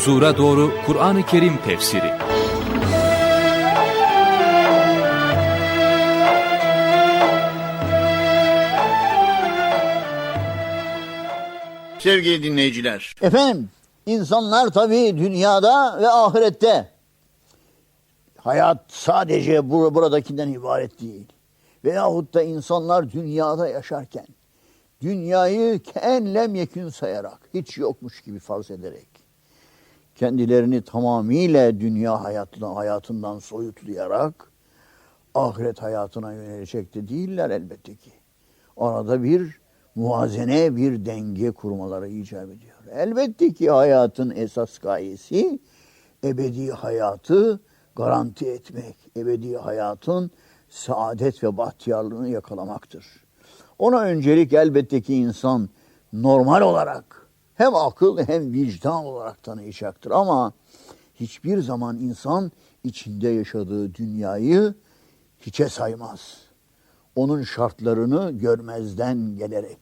Huzura Doğru Kur'an-ı Kerim Tefsiri. Sevgili dinleyiciler, Efendim, insanlar tabii dünyada ve ahirette. Hayat sadece bur buradakinden ibaret değil. Veyahut da insanlar dünyada yaşarken dünyayı en lem yekün sayarak, hiç yokmuş gibi farz ederek kendilerini tamamıyla dünya hayatına, hayatından soyutlayarak ahiret hayatına yönelecek de değiller elbette ki. Arada bir muvazene, bir denge kurmaları icap ediyor. Elbette ki hayatın esas gayesi ebedi hayatı garanti etmek, ebedi hayatın saadet ve bahtiyarlığını yakalamaktır. Ona öncelik elbette ki insan normal olarak hem akıl hem vicdan olarak tanıyacaktır ama hiçbir zaman insan içinde yaşadığı dünyayı hiçe saymaz. Onun şartlarını görmezden gelerek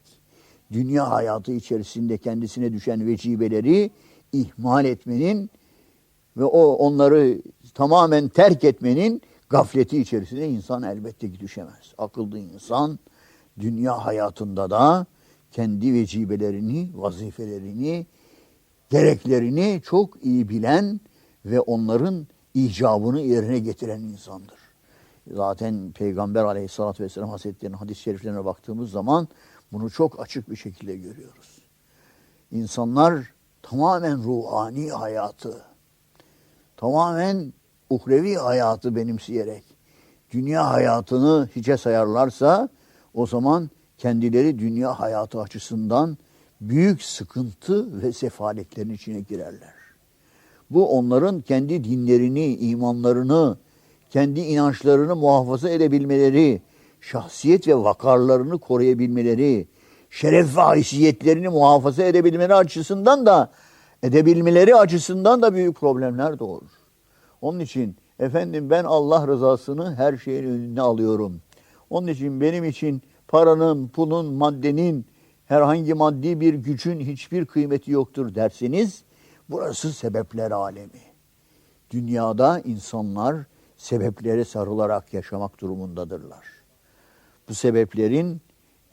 dünya hayatı içerisinde kendisine düşen vecibeleri ihmal etmenin ve o onları tamamen terk etmenin gafleti içerisine insan elbette ki düşemez. Akıllı insan dünya hayatında da kendi vecibelerini, vazifelerini, gereklerini çok iyi bilen ve onların icabını yerine getiren insandır. Zaten Peygamber aleyhissalatü vesselam Hazretleri'nin hadis-i şeriflerine baktığımız zaman bunu çok açık bir şekilde görüyoruz. İnsanlar tamamen ruhani hayatı, tamamen uhrevi hayatı benimseyerek dünya hayatını hiçe sayarlarsa o zaman kendileri dünya hayatı açısından büyük sıkıntı ve sefaletlerin içine girerler. Bu onların kendi dinlerini, imanlarını, kendi inançlarını muhafaza edebilmeleri, şahsiyet ve vakarlarını koruyabilmeleri, şeref ve haysiyetlerini muhafaza edebilmeleri açısından da edebilmeleri açısından da büyük problemler doğurur. Onun için efendim ben Allah rızasını her şeyin önüne alıyorum. Onun için benim için paranın, pulun, maddenin, herhangi maddi bir gücün hiçbir kıymeti yoktur derseniz burası sebepler alemi. Dünyada insanlar sebeplere sarılarak yaşamak durumundadırlar. Bu sebeplerin,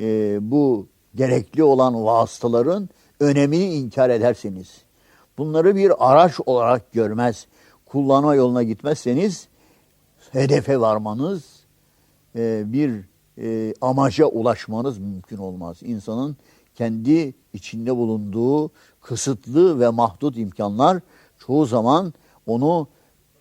e, bu gerekli olan vasıtaların önemini inkar ederseniz, bunları bir araç olarak görmez, kullanma yoluna gitmezseniz, hedefe varmanız, e, bir e, amaca ulaşmanız mümkün olmaz. İnsanın kendi içinde bulunduğu kısıtlı ve mahdut imkanlar çoğu zaman onu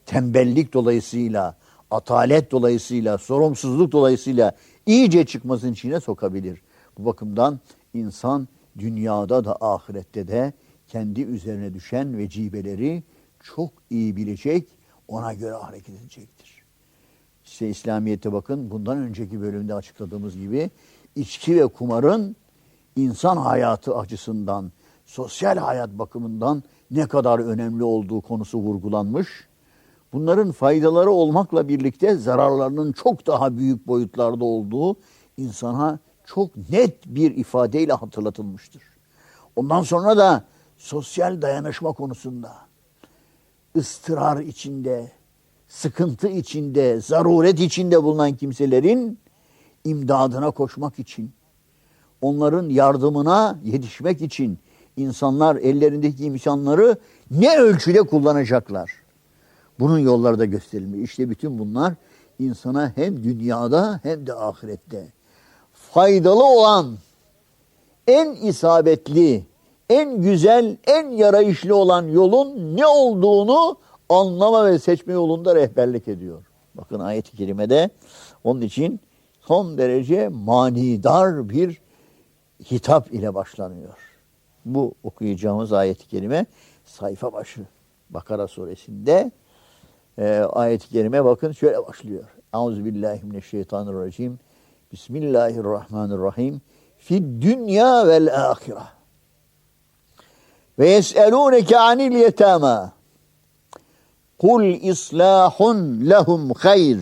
tembellik dolayısıyla, atalet dolayısıyla, sorumsuzluk dolayısıyla iyice çıkmasının içine sokabilir. Bu bakımdan insan dünyada da ahirette de kendi üzerine düşen vecibeleri çok iyi bilecek, ona göre hareket edecektir. İşte İslamiyet'e bakın bundan önceki bölümde açıkladığımız gibi içki ve kumarın insan hayatı açısından, sosyal hayat bakımından ne kadar önemli olduğu konusu vurgulanmış. Bunların faydaları olmakla birlikte zararlarının çok daha büyük boyutlarda olduğu insana çok net bir ifadeyle hatırlatılmıştır. Ondan sonra da sosyal dayanışma konusunda ıstırar içinde, sıkıntı içinde, zaruret içinde bulunan kimselerin imdadına koşmak için, onların yardımına yetişmek için insanlar ellerindeki imkanları ne ölçüde kullanacaklar? Bunun yolları da gösterilmiş. İşte bütün bunlar insana hem dünyada hem de ahirette faydalı olan, en isabetli, en güzel, en yarayışlı olan yolun ne olduğunu anlama ve seçme yolunda rehberlik ediyor. Bakın ayet-i kerimede onun için son derece manidar bir hitap ile başlanıyor. Bu okuyacağımız ayet-i kerime sayfa başı Bakara suresinde e, ayet-i kerime bakın şöyle başlıyor. Euzubillahimineşşeytanirracim. Bismillahirrahmanirrahim. Fid dünya vel ahire. Ve yes'elûneke anil yetâmâ. Kul islahun lehum hayr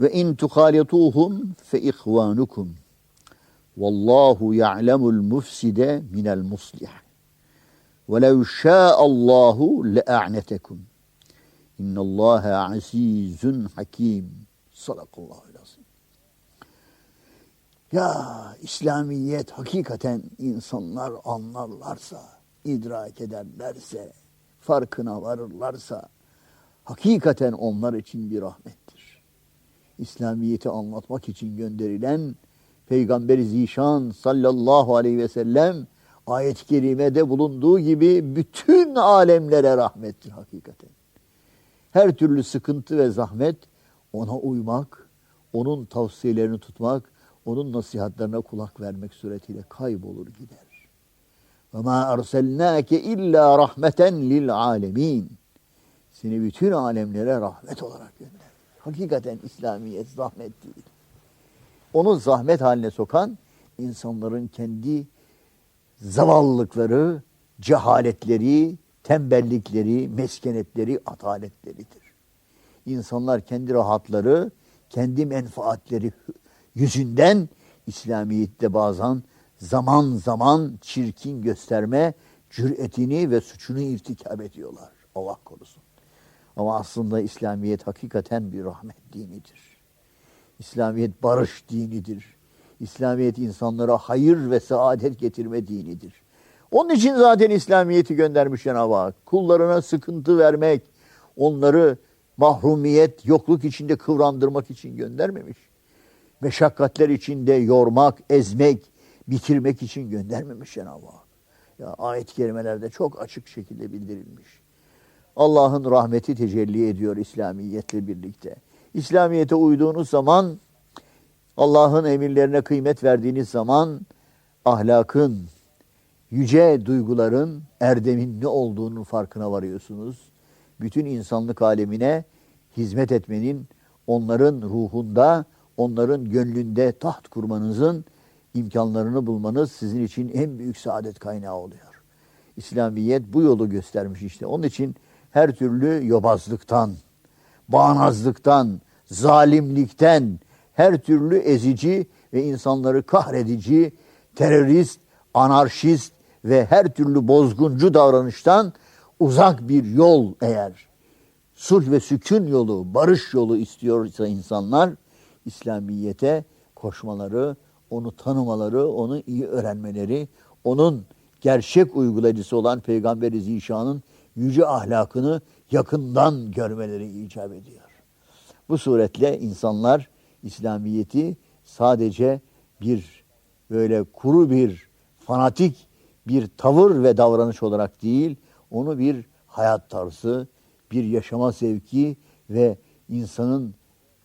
ve in tuhalituhum fe ihvanukum. Vallahu ya'lemul mufside minel muslih. Ve lev şâ'allahu le'a'netekum. İnnallâhe azizun hakim. Salakallahu lazim. Ya İslamiyet hakikaten insanlar anlarlarsa, idrak ederlerse, farkına varırlarsa, hakikaten onlar için bir rahmettir. İslamiyet'i anlatmak için gönderilen Peygamber-i Zişan sallallahu aleyhi ve sellem ayet-i kerimede bulunduğu gibi bütün alemlere rahmettir hakikaten. Her türlü sıkıntı ve zahmet ona uymak, onun tavsiyelerini tutmak, onun nasihatlerine kulak vermek suretiyle kaybolur gider. Ma erselnake illa rahmeten lil alemin. Seni bütün alemlere rahmet olarak gönder. Hakikaten İslamiyet zahmet değil. Onu zahmet haline sokan insanların kendi zavallılıkları, cehaletleri, tembellikleri, meskenetleri, ataletleridir. İnsanlar kendi rahatları, kendi menfaatleri yüzünden İslamiyet'te bazen zaman zaman çirkin gösterme cüretini ve suçunu irtikap ediyorlar. Allah korusun. Ama aslında İslamiyet hakikaten bir rahmet dinidir. İslamiyet barış dinidir. İslamiyet insanlara hayır ve saadet getirme dinidir. Onun için zaten İslamiyet'i göndermiş Cenab-ı Hak. Kullarına sıkıntı vermek, onları mahrumiyet, yokluk içinde kıvrandırmak için göndermemiş. Meşakkatler içinde yormak, ezmek, bitirmek için göndermemiş Cenab-ı Hak. Ya ayet-i çok açık şekilde bildirilmiş. Allah'ın rahmeti tecelli ediyor İslamiyetle birlikte. İslamiyete uyduğunuz zaman, Allah'ın emirlerine kıymet verdiğiniz zaman ahlakın, yüce duyguların, erdemin ne olduğunun farkına varıyorsunuz. Bütün insanlık alemine hizmet etmenin, onların ruhunda, onların gönlünde taht kurmanızın imkanlarını bulmanız sizin için en büyük saadet kaynağı oluyor. İslamiyet bu yolu göstermiş işte. Onun için her türlü yobazlıktan, bağnazlıktan, zalimlikten, her türlü ezici ve insanları kahredici, terörist, anarşist ve her türlü bozguncu davranıştan uzak bir yol eğer sulh ve sükun yolu, barış yolu istiyorsa insanlar İslamiyete koşmaları, onu tanımaları, onu iyi öğrenmeleri, onun gerçek uygulayıcısı olan Peygamber-i Zişan'ın yüce ahlakını yakından görmeleri icap ediyor. Bu suretle insanlar İslamiyet'i sadece bir böyle kuru bir fanatik bir tavır ve davranış olarak değil, onu bir hayat tarzı, bir yaşama sevki ve insanın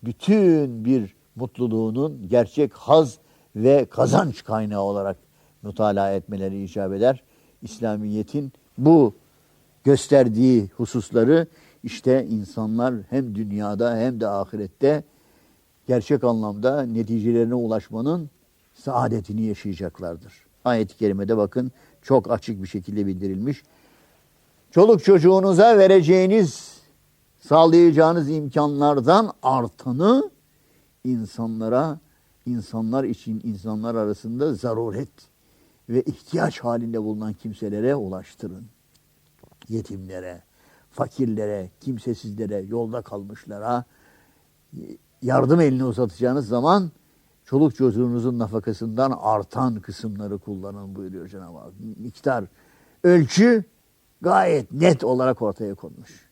bütün bir mutluluğunun gerçek haz ve kazanç kaynağı olarak mutalaa etmeleri icap eder. İslamiyet'in bu gösterdiği hususları işte insanlar hem dünyada hem de ahirette gerçek anlamda neticelerine ulaşmanın saadetini yaşayacaklardır. Ayet-i kerimede bakın çok açık bir şekilde bildirilmiş. Çoluk çocuğunuza vereceğiniz, sağlayacağınız imkanlardan artanı insanlara, insanlar için insanlar arasında zaruret ve ihtiyaç halinde bulunan kimselere ulaştırın. Yetimlere, fakirlere, kimsesizlere, yolda kalmışlara yardım elini uzatacağınız zaman çoluk çocuğunuzun nafakasından artan kısımları kullanın buyuruyor Cenab-ı Hak. Miktar, ölçü gayet net olarak ortaya konmuş.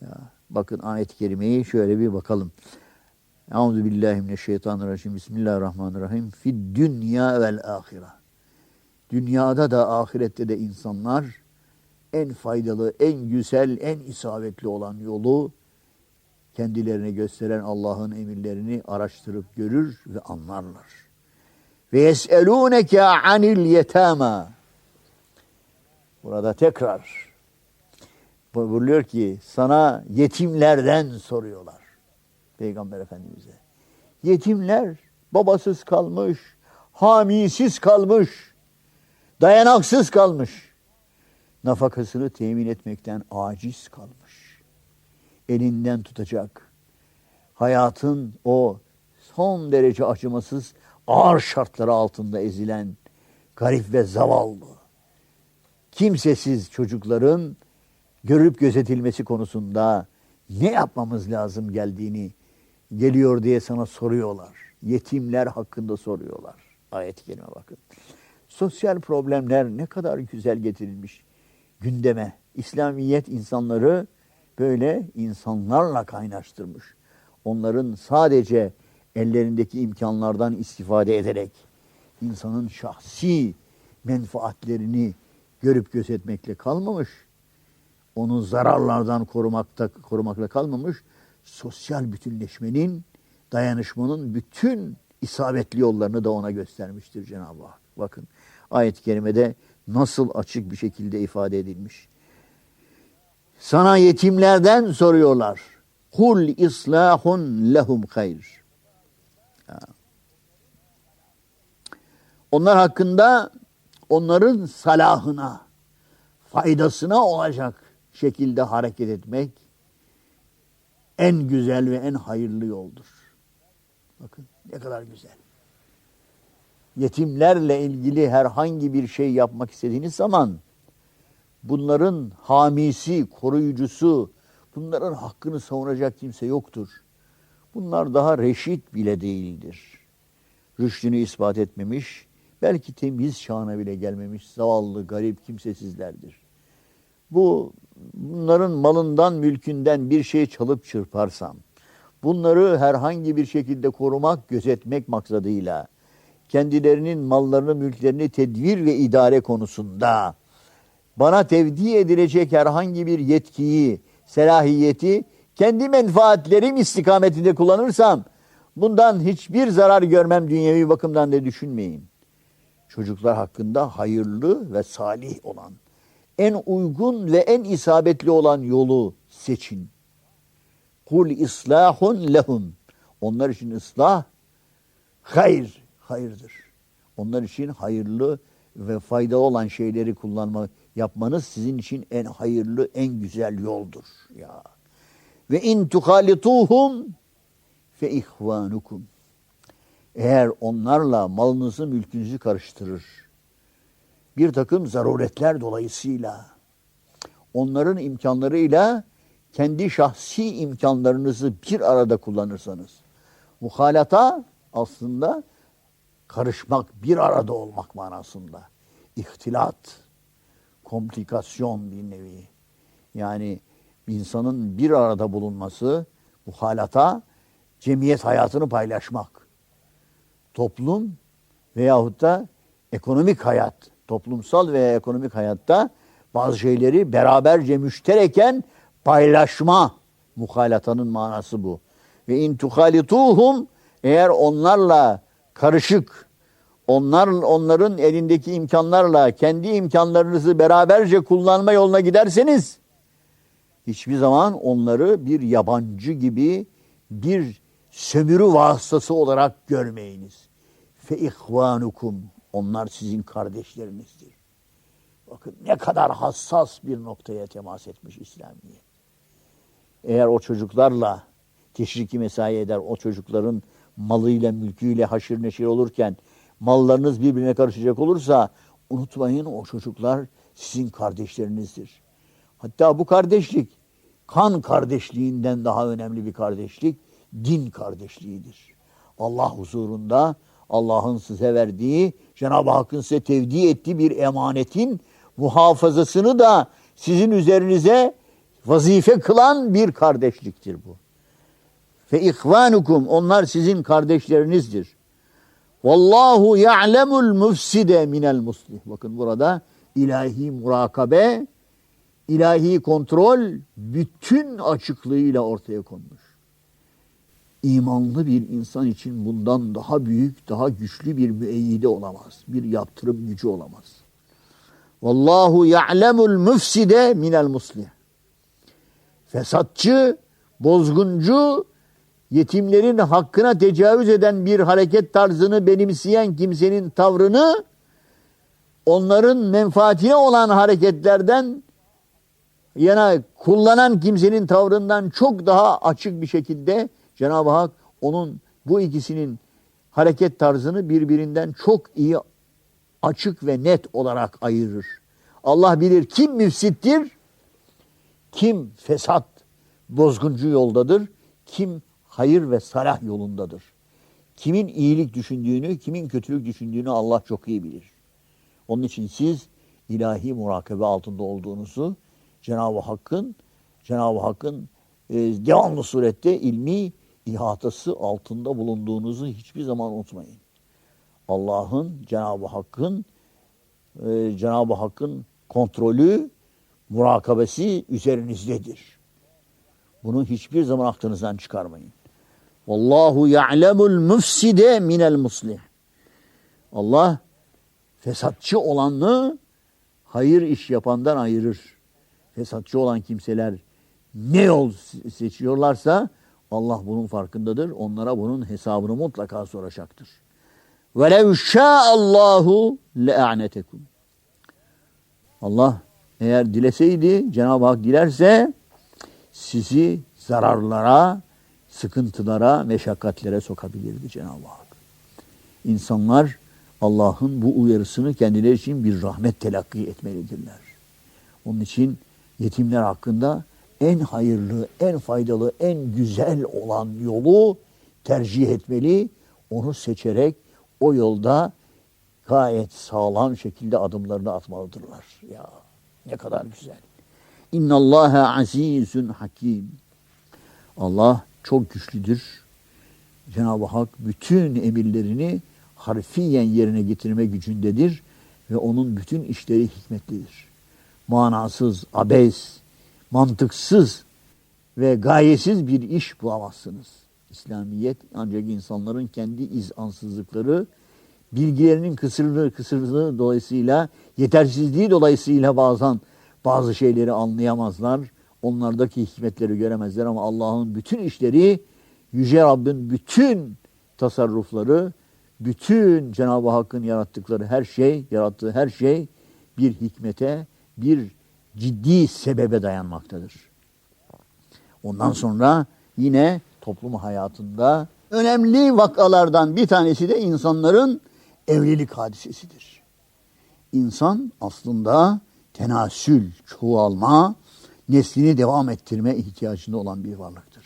Ya, bakın ayet-i kerimeyi şöyle bir bakalım. Euzu billahi mineşşeytanirracim. Bismillahirrahmanirrahim. Fid dünya vel ahira. Dünyada da ahirette de insanlar en faydalı, en güzel, en isabetli olan yolu kendilerine gösteren Allah'ın emirlerini araştırıp görür ve anlarlar. Ve yeselûneke anil yetâmâ. Burada tekrar buyuruyor ki sana yetimlerden soruyorlar. Peygamber Efendimiz'e. Yetimler babasız kalmış, hamisiz kalmış, dayanaksız kalmış. Nafakasını temin etmekten aciz kalmış. Elinden tutacak. Hayatın o son derece acımasız ağır şartları altında ezilen garip ve zavallı. kimsesiz çocukların görüp gözetilmesi konusunda ne yapmamız lazım geldiğini geliyor diye sana soruyorlar. Yetimler hakkında soruyorlar. Ayet-i kerime bakın. Sosyal problemler ne kadar güzel getirilmiş gündeme. İslamiyet insanları böyle insanlarla kaynaştırmış. Onların sadece ellerindeki imkanlardan istifade ederek insanın şahsi menfaatlerini görüp gözetmekle kalmamış. Onu zararlardan korumakta korumakla kalmamış. Sosyal bütünleşmenin, dayanışmanın bütün isabetli yollarını da ona göstermiştir Cenab-ı Hak. Bakın ayet-i kerimede nasıl açık bir şekilde ifade edilmiş. Sana yetimlerden soruyorlar. Kul islahun lehum hayr. Onlar hakkında onların salahına, faydasına olacak şekilde hareket etmek en güzel ve en hayırlı yoldur. Bakın ne kadar güzel. Yetimlerle ilgili herhangi bir şey yapmak istediğiniz zaman bunların hamisi, koruyucusu, bunların hakkını savunacak kimse yoktur. Bunlar daha reşit bile değildir. Rüştünü ispat etmemiş, belki temiz şahına bile gelmemiş zavallı, garip, kimsesizlerdir. Bu bunların malından, mülkünden bir şey çalıp çırparsam, bunları herhangi bir şekilde korumak, gözetmek maksadıyla kendilerinin mallarını, mülklerini tedbir ve idare konusunda bana tevdi edilecek herhangi bir yetkiyi, selahiyeti kendi menfaatlerim istikametinde kullanırsam bundan hiçbir zarar görmem dünyevi bakımdan da düşünmeyin. Çocuklar hakkında hayırlı ve salih olan, en uygun ve en isabetli olan yolu seçin. Kul islahun lehum. Onlar için ıslah hayır, hayırdır. Onlar için hayırlı ve faydalı olan şeyleri kullanma, yapmanız sizin için en hayırlı, en güzel yoldur. Ya. Ve in tuhalituhum fe ihvanukum. Eğer onlarla malınızı, mülkünüzü karıştırır, bir takım zaruretler dolayısıyla onların imkanlarıyla kendi şahsi imkanlarınızı bir arada kullanırsanız muhalata aslında karışmak, bir arada olmak manasında. İhtilat, komplikasyon bir nevi. Yani insanın bir arada bulunması, muhalata, cemiyet hayatını paylaşmak. Toplum veyahut da ekonomik hayat, toplumsal veya ekonomik hayatta bazı şeyleri beraberce müştereken paylaşma muhalatanın manası bu. Ve in tuhalituhum eğer onlarla karışık onlar onların elindeki imkanlarla kendi imkanlarınızı beraberce kullanma yoluna giderseniz hiçbir zaman onları bir yabancı gibi bir sömürü vasıtası olarak görmeyiniz. Fe ihvanukum onlar sizin kardeşlerinizdir. Bakın ne kadar hassas bir noktaya temas etmiş İslamiyet. Eğer o çocuklarla teşriki mesai eder, o çocukların malıyla, mülküyle haşır neşir olurken mallarınız birbirine karışacak olursa unutmayın o çocuklar sizin kardeşlerinizdir. Hatta bu kardeşlik kan kardeşliğinden daha önemli bir kardeşlik din kardeşliğidir. Allah huzurunda Allah'ın size verdiği, Cenab-ı Hakk'ın size tevdi ettiği bir emanetin muhafazasını da sizin üzerinize vazife kılan bir kardeşliktir bu. Fe ihvanukum onlar sizin kardeşlerinizdir. Vallahu ya'lemul mufside minel muslih. Bakın burada ilahi murakabe, ilahi kontrol bütün açıklığıyla ortaya konmuş. İmanlı bir insan için bundan daha büyük, daha güçlü bir müeyyide olamaz. Bir yaptırım gücü olamaz. Vallahu ya'lemul mufside minel muslih. Fesatçı, bozguncu, yetimlerin hakkına tecavüz eden bir hareket tarzını benimseyen kimsenin tavrını onların menfaatine olan hareketlerden yana kullanan kimsenin tavrından çok daha açık bir şekilde Cenab-ı Hak onun bu ikisinin hareket tarzını birbirinden çok iyi açık ve net olarak ayırır. Allah bilir kim müfsittir, kim fesat, bozguncu yoldadır, kim hayır ve salah yolundadır. Kimin iyilik düşündüğünü, kimin kötülük düşündüğünü Allah çok iyi bilir. Onun için siz ilahi murakabe altında olduğunuzu Cenab-ı Hakk'ın Cenab-ı Hakk'ın e, devamlı surette ilmi ihatası altında bulunduğunuzu hiçbir zaman unutmayın. Allah'ın Cenab-ı Hakk'ın e, Cenab-ı Hakk'ın kontrolü, murakabesi üzerinizdedir. Bunu hiçbir zaman aklınızdan çıkarmayın. Vallahu ya'lemul mufside minel muslih. Allah fesatçı olanı hayır iş yapandan ayırır. Fesatçı olan kimseler ne yol seçiyorlarsa Allah bunun farkındadır. Onlara bunun hesabını mutlaka soracaktır. وَلَوْ شَاءَ اللّٰهُ لَاَعْنَتَكُمْ Allah eğer dileseydi, Cenab-ı Hak dilerse sizi zararlara, sıkıntılara, meşakkatlere sokabilirdi Cenab-ı Hak. İnsanlar Allah'ın bu uyarısını kendileri için bir rahmet telakki etmelidirler. Onun için yetimler hakkında en hayırlı, en faydalı, en güzel olan yolu tercih etmeli. Onu seçerek o yolda gayet sağlam şekilde adımlarını atmalıdırlar. Ya ne kadar güzel. İnna Allaha azizun hakim. Allah çok güçlüdür. Cenab-ı Hak bütün emirlerini harfiyen yerine getirme gücündedir ve onun bütün işleri hikmetlidir. Manasız, abes, mantıksız ve gayesiz bir iş bulamazsınız. İslamiyet ancak insanların kendi izansızlıkları, bilgilerinin kısırlığı, kısırlığı dolayısıyla, yetersizliği dolayısıyla bazen bazı şeyleri anlayamazlar. Onlardaki hikmetleri göremezler ama Allah'ın bütün işleri, Yüce Rabbin bütün tasarrufları, bütün Cenab-ı Hakk'ın yarattıkları her şey, yarattığı her şey bir hikmete, bir ciddi sebebe dayanmaktadır. Ondan sonra yine toplum hayatında önemli vakalardan bir tanesi de insanların evlilik hadisesidir. İnsan aslında tenasül, çoğalma, neslini devam ettirme ihtiyacında olan bir varlıktır.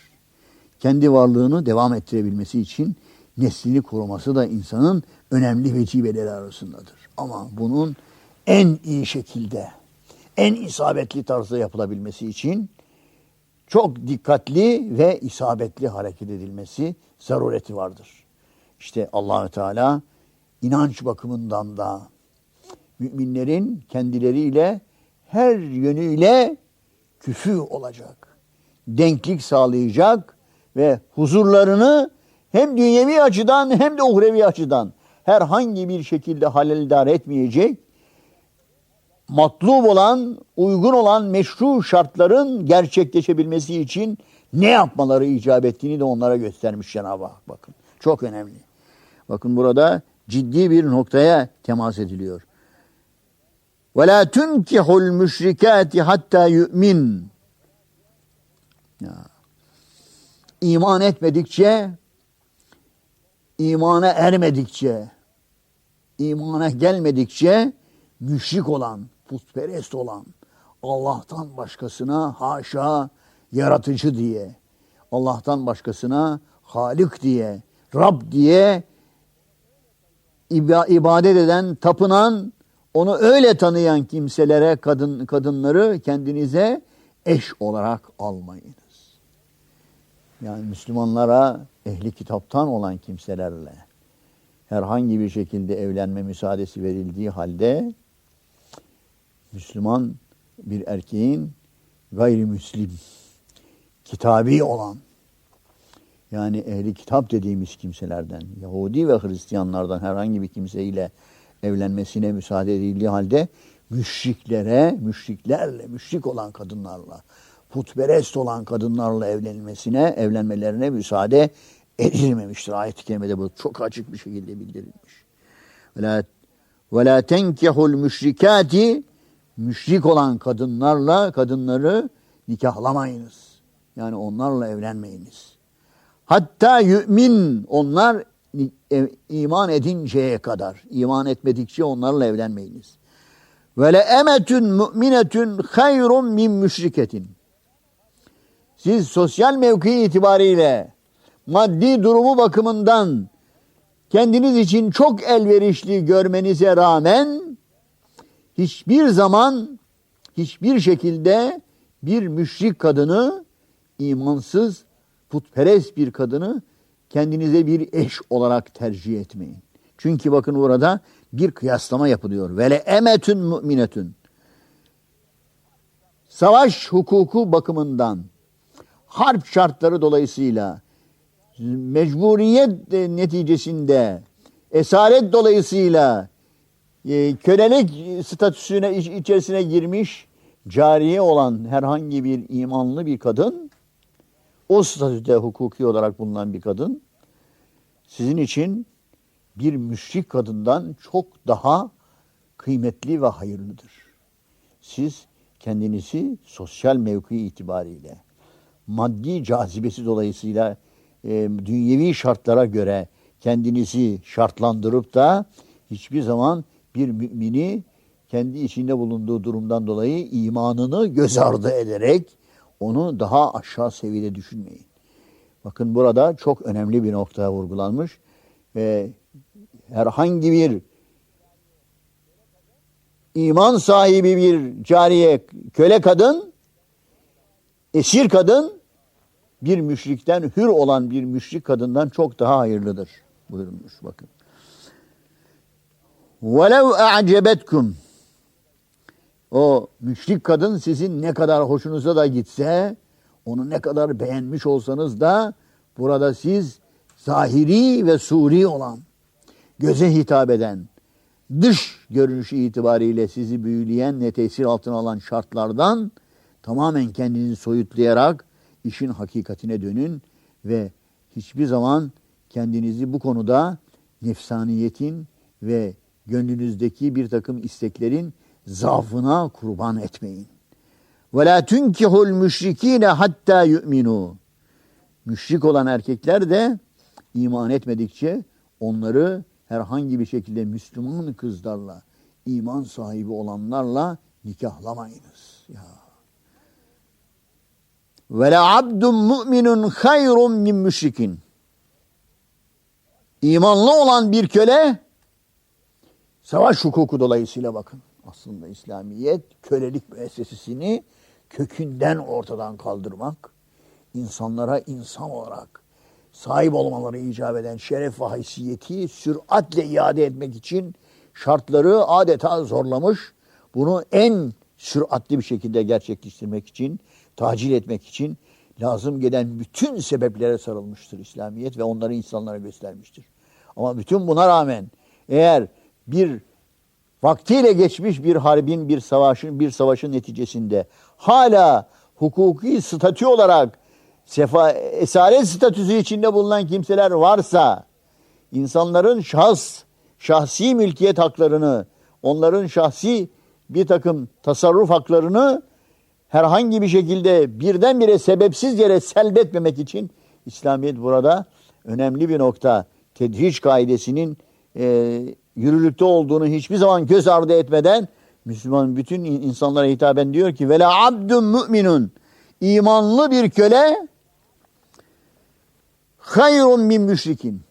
Kendi varlığını devam ettirebilmesi için neslini koruması da insanın önemli vecibeleri arasındadır. Ama bunun en iyi şekilde, en isabetli tarzda yapılabilmesi için çok dikkatli ve isabetli hareket edilmesi zarureti vardır. İşte Allahü Teala inanç bakımından da müminlerin kendileriyle her yönüyle küfü olacak. Denklik sağlayacak ve huzurlarını hem dünyevi açıdan hem de uhrevi açıdan herhangi bir şekilde haleldar etmeyecek, matlub olan, uygun olan meşru şartların gerçekleşebilmesi için ne yapmaları icap ettiğini de onlara göstermiş Cenab-ı Hak. Bakın çok önemli. Bakın burada ciddi bir noktaya temas ediliyor. وَلَا تُنْكِحُ الْمُشْرِكَاتِ hatta yu'min. Ya. İman etmedikçe, imana ermedikçe, imana gelmedikçe müşrik olan, putperest olan, Allah'tan başkasına haşa yaratıcı diye, Allah'tan başkasına Halik diye, Rab diye ibadet eden, tapınan, onu öyle tanıyan kimselere, kadın kadınları kendinize eş olarak almayınız. Yani Müslümanlara ehli kitaptan olan kimselerle herhangi bir şekilde evlenme müsaadesi verildiği halde Müslüman bir erkeğin gayrimüslim, kitabi olan yani ehli kitap dediğimiz kimselerden, Yahudi ve Hristiyanlardan herhangi bir kimseyle evlenmesine müsaade edildiği halde müşriklere, müşriklerle, müşrik olan kadınlarla, putperest olan kadınlarla evlenmesine, evlenmelerine müsaade edilmemiştir. Ayet-i kerimede bu çok açık bir şekilde bildirilmiş. Ve la tenkihul müşrikati müşrik olan kadınlarla kadınları nikahlamayınız. Yani onlarla evlenmeyiniz. Hatta yümin onlar iman edinceye kadar. iman etmedikçe onlarla evlenmeyiniz. Ve le emetun mu'minetun hayrun min müşriketin. Siz sosyal mevki itibariyle maddi durumu bakımından kendiniz için çok elverişli görmenize rağmen hiçbir zaman hiçbir şekilde bir müşrik kadını imansız putperest bir kadını kendinize bir eş olarak tercih etmeyin. Çünkü bakın orada bir kıyaslama yapılıyor. Vele emetün müminetün. Savaş hukuku bakımından harp şartları dolayısıyla mecburiyet neticesinde esaret dolayısıyla e, kölelik statüsüne iç- içerisine girmiş cariye olan herhangi bir imanlı bir kadın o statüde hukuki olarak bulunan bir kadın sizin için bir müşrik kadından çok daha kıymetli ve hayırlıdır. Siz kendinizi sosyal mevki itibariyle maddi cazibesi dolayısıyla e, dünyevi şartlara göre kendinizi şartlandırıp da hiçbir zaman bir mümini kendi içinde bulunduğu durumdan dolayı imanını göz ardı ederek onu daha aşağı seviyede düşünmeyin. Bakın burada çok önemli bir noktaya vurgulanmış. Ve herhangi bir iman sahibi bir cariye, köle kadın, esir kadın bir müşrikten hür olan bir müşrik kadından çok daha hayırlıdır buyurmuş bakın. وَلَوْ اَعْجَبَتْكُمْ O müşrik kadın sizin ne kadar hoşunuza da gitse, onu ne kadar beğenmiş olsanız da burada siz zahiri ve suri olan, göze hitap eden, dış görünüşü itibariyle sizi büyüleyen ve tesir altına alan şartlardan tamamen kendinizi soyutlayarak işin hakikatine dönün ve hiçbir zaman kendinizi bu konuda nefsaniyetin ve gönlünüzdeki bir takım isteklerin zaafına kurban etmeyin. Ve la tunkihul müşrikine hatta yu'minu. Müşrik olan erkekler de iman etmedikçe onları herhangi bir şekilde Müslüman kızlarla, iman sahibi olanlarla nikahlamayınız. Ya. Ve la abdun mu'minun hayrun min müşrikin. İmanlı olan bir köle savaş hukuku dolayısıyla bakın. Aslında İslamiyet kölelik müessesesini kökünden ortadan kaldırmak, insanlara insan olarak sahip olmaları icap eden şeref ve haysiyeti süratle iade etmek için şartları adeta zorlamış. Bunu en süratli bir şekilde gerçekleştirmek için, tacil etmek için lazım gelen bütün sebeplere sarılmıştır İslamiyet ve onları insanlara göstermiştir. Ama bütün buna rağmen eğer bir vaktiyle geçmiş bir harbin, bir savaşın, bir savaşın neticesinde hala hukuki statü olarak sefa, esaret statüsü içinde bulunan kimseler varsa insanların şahs, şahsi mülkiyet haklarını, onların şahsi bir takım tasarruf haklarını herhangi bir şekilde birdenbire sebepsiz yere selbetmemek için İslamiyet burada önemli bir nokta. Tedriç kaidesinin e, yürürlükte olduğunu hiçbir zaman göz ardı etmeden Müslüman bütün insanlara hitaben diyor ki vela abdun müminun imanlı bir köle hayrun min müşrikin.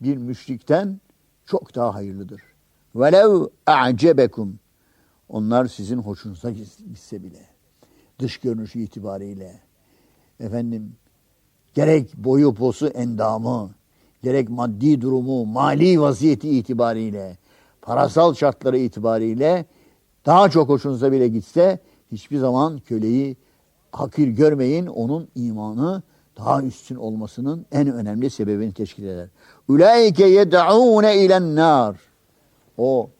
Bir müşrikten çok daha hayırlıdır. Velev a'cebekum. Onlar sizin hoşunuza gitse bile dış görünüşü itibariyle. Efendim gerek boyu posu endamı gerek maddi durumu mali vaziyeti itibariyle parasal şartları itibariyle daha çok hoşunuza bile gitse hiçbir zaman köleyi hakir görmeyin. Onun imanı daha üstün olmasının en önemli sebebini teşkil eder. Ulaike yed'ûne ilen nar. O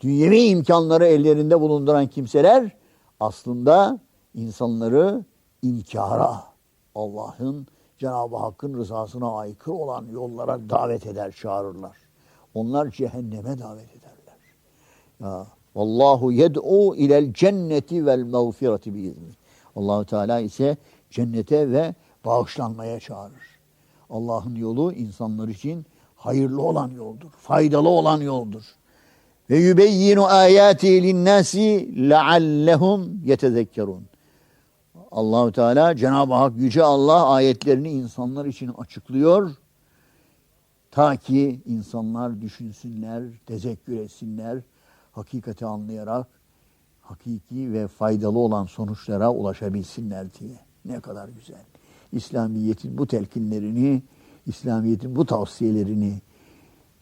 dünyevi imkanları ellerinde bulunduran kimseler aslında insanları inkara, Allah'ın Cenab-ı Hakk'ın rızasına aykırı olan yollara davet eder, çağırırlar. Onlar cehenneme davet ederler. Ya, Vallahu yed'u ilel cenneti vel mağfireti biizni. Allahu Teala ise cennete ve bağışlanmaya çağırır. Allah'ın yolu insanlar için hayırlı olan yoldur, faydalı olan yoldur. Ve yubeyyinu ayati linnasi leallehum yetezekkerun. Allahu Teala Cenab-ı Hak yüce Allah ayetlerini insanlar için açıklıyor. Ta ki insanlar düşünsünler, tezekkür etsinler, hakikati anlayarak hakiki ve faydalı olan sonuçlara ulaşabilsinler diye. Ne kadar güzel. İslamiyet'in bu telkinlerini, İslamiyet'in bu tavsiyelerini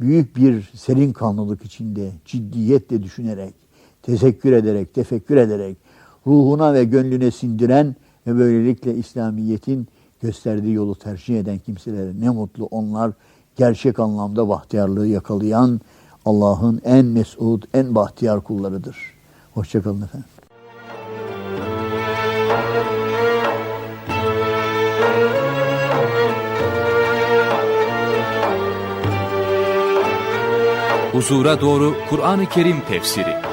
büyük bir serin kanlılık içinde ciddiyetle düşünerek, tezekkür ederek, tefekkür ederek ruhuna ve gönlüne sindiren ve böylelikle İslamiyet'in gösterdiği yolu tercih eden kimselere ne mutlu onlar gerçek anlamda bahtiyarlığı yakalayan Allah'ın en mesut, en bahtiyar kullarıdır. Hoşçakalın efendim. Huzura doğru Kur'an-ı Kerim tefsiri